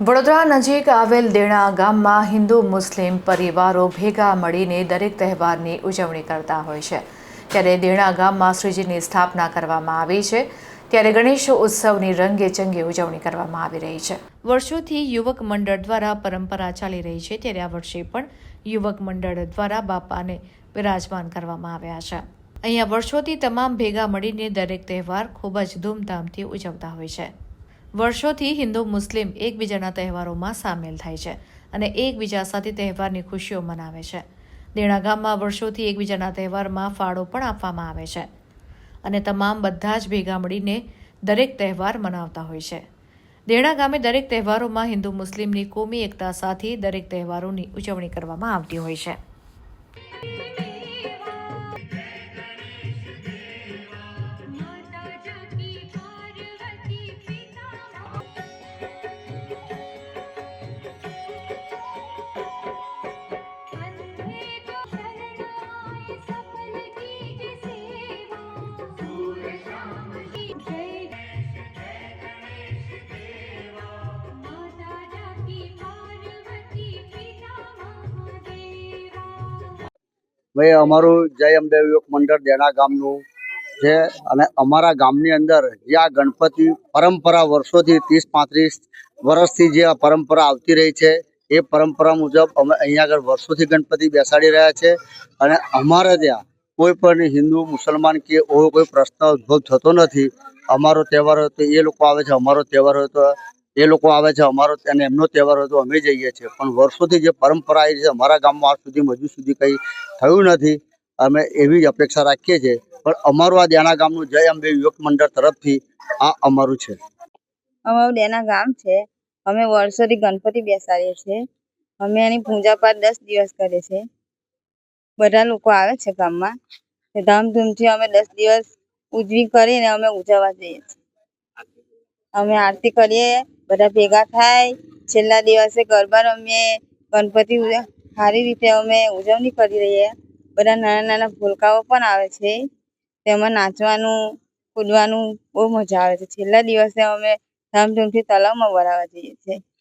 વડોદરા નજીક આવેલ દેણા ગામમાં હિન્દુ મુસ્લિમ પરિવારો ભેગા મળીને દરેક તહેવારની ઉજવણી કરતા હોય છે. ત્યારે દેણા ગામમાં શ્રીજીની સ્થાપના કરવામાં આવી છે. ત્યારે ગણેશ ઉત્સવની રંગે ચંગે ઉજવણી કરવામાં આવી રહી છે. વર્ષોથી યુવક મંડળ દ્વારા પરંપરા ચાલી રહી છે. ત્યારે આ વર્ષે પણ યુવક મંડળ દ્વારા બાપાને બિરાજમાન કરવામાં આવ્યા છે. અહીંયા વર્ષોથી તમામ ભેગા મળીને દરેક તહેવાર ખૂબ જ ધૂમધામથી ઉજવતા હોય છે. વર્ષોથી હિન્દુ, મુસ્લિમ એકબીજાના તહેવારોમાં સામેલ થાય છે અને એકબીજા સાથે તહેવારની ખુશીઓ મનાવે છે. દેણા ગામમાં વર્ષોથી એકબીજાના તહેવારમાં ફાળો પણ આપવામાં આવે છે અને તમામ બધા જ ભેગા મળીને દરેક તહેવાર મનાવતા હોય છે. દેણા ગામે દરેક તહેવારોમાં હિન્દુ, મુસ્લિમની કોમી એકતા સાથે દરેક તહેવારોની ઉજવણી કરવામાં આવતી હોય છે. ભાઈ, અમારું જય અંબે યુવક મંડળ દેણા ગામનું છે અને અમારા ગામની અંદર જે આ ગણપતિ પરંપરા વર્ષોથી ત્રીસ પાંત્રીસ વર્ષથી જે આ પરંપરા આવતી રહી છે, એ પરંપરા મુજબ અમે અહીંયા આગળ વર્ષોથી ગણપતિ બેસાડી રહ્યા છે અને અમારે ત્યાં કોઈ પણ હિન્દુ, મુસલમાન કે એવો કોઈ પ્રશ્ન ઉદ્ભવ થતો નથી. અમારો તહેવાર હોય તો એ લોકો આવે છે, અમારો તહેવાર હોય તો એ લોકો આવે છે, અમારો અને એમનો તહેવાર હોય તો અમે જઈએ છીએ. પણ વર્ષોથી જે પરંપરા આવી છે, અમારા ગામમાં આજ સુધી હજુ સુધી કંઈ થયું નથી. અમે એવી જ અપેક્ષા રાખીએ છીએ. પણ અમારું આ દેણા ગામનું જય અંબે યુવક મંડળ તરફથી આ અમારું છે. અમારું દેના ગામ છે. અમે વર્ષોથી ગણપતિ બેસાડીએ છીએ. અમે એની પૂજા પાઠ દસ દિવસ કરીએ છીએ. બધા લોકો આવે છે ગામમાં. ધામધૂમથી અમે દસ દિવસ ઉજવી કરીને અમે ઉજવવા જઈએ છીએ. અમે આરતી કરીએ, બધા ભેગા થાય. છેલ્લા દિવસે ગરબા રમીએ. ગણપતિ સારી રીતે અમે ઉજવણી કરી રહીએ. બધા નાના નાના ભૂલકાઓ પણ આવે છે. તેમાં નાચવાનું, કૂદવાનું બહુ મજા આવે છે. છેલ્લા દિવસે અમે ધામધૂમથી તલાવમાં ભરાવા જઈએ છીએ.